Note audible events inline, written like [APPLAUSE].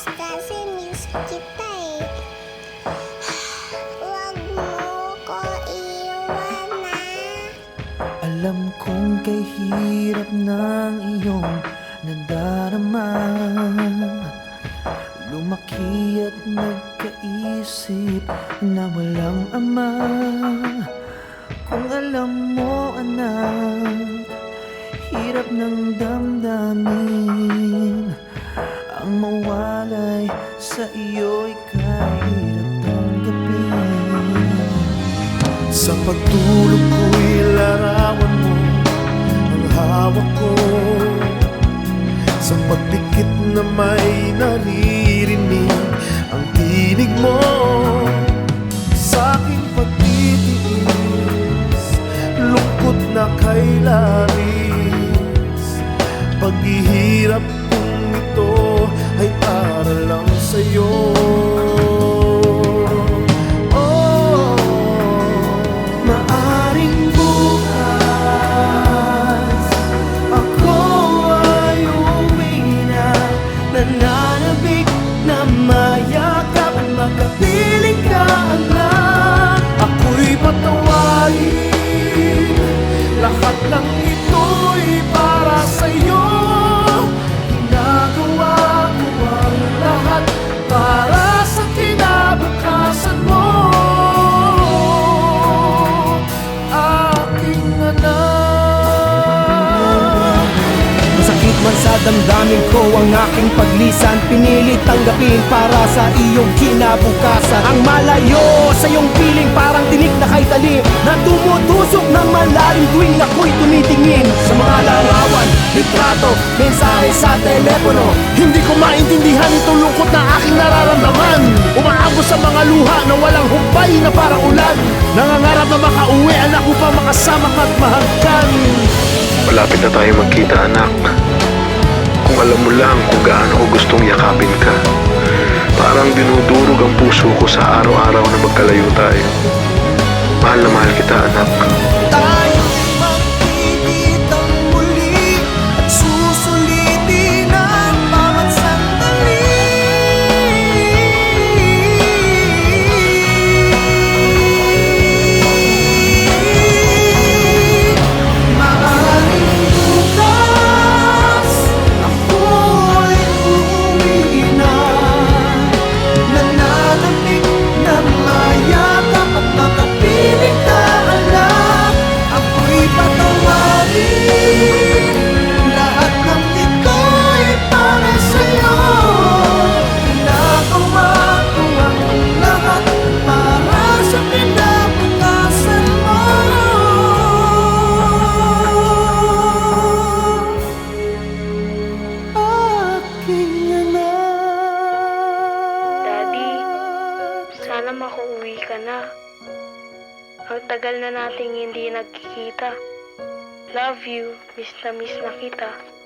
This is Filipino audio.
Miss kasi miss kita eh. [SIGHS] Huwag mo ko iwan Alam kong kay hirap ng iyong nadarama. Lumaki at nagkaisip na walang ama mawalay sa iyo'y kahirap tanggapin sa pagtulog ko'y larawan mo Ang hawak ko. Sa pagdikit na may naririnig Ang tinig mo. Sa aking pagtitiis Lungkot na kay laris. Paghihirap lang sa'yo damdamin ko ang aking paglisan. Pinilit tanggapin para sa iyong kinabukasan. Ang malayo sa iyong piling parang tinik na kay talim Na tumutusok ng malalim tuwing ako'y tumitingin. Sa mga larawan, litrato, mensahe sa telepono. Hindi ko maintindihan itong lungkot na aking nararamdaman. Umaabot sa mga luha na walang humpay na parang ulan. Nangangarap na makauwi anak upang makasama ka at mahagkan. Malapit na tayo magkita anak alam mo lang kung gaano ko gustong yakapin ka. Parang dinudurog ang puso ko sa araw-araw na magkalayo tayo. Mahal na mahal kita anak na. Ang tagal na nating hindi nagkikita. Love you, miss na miss na kita.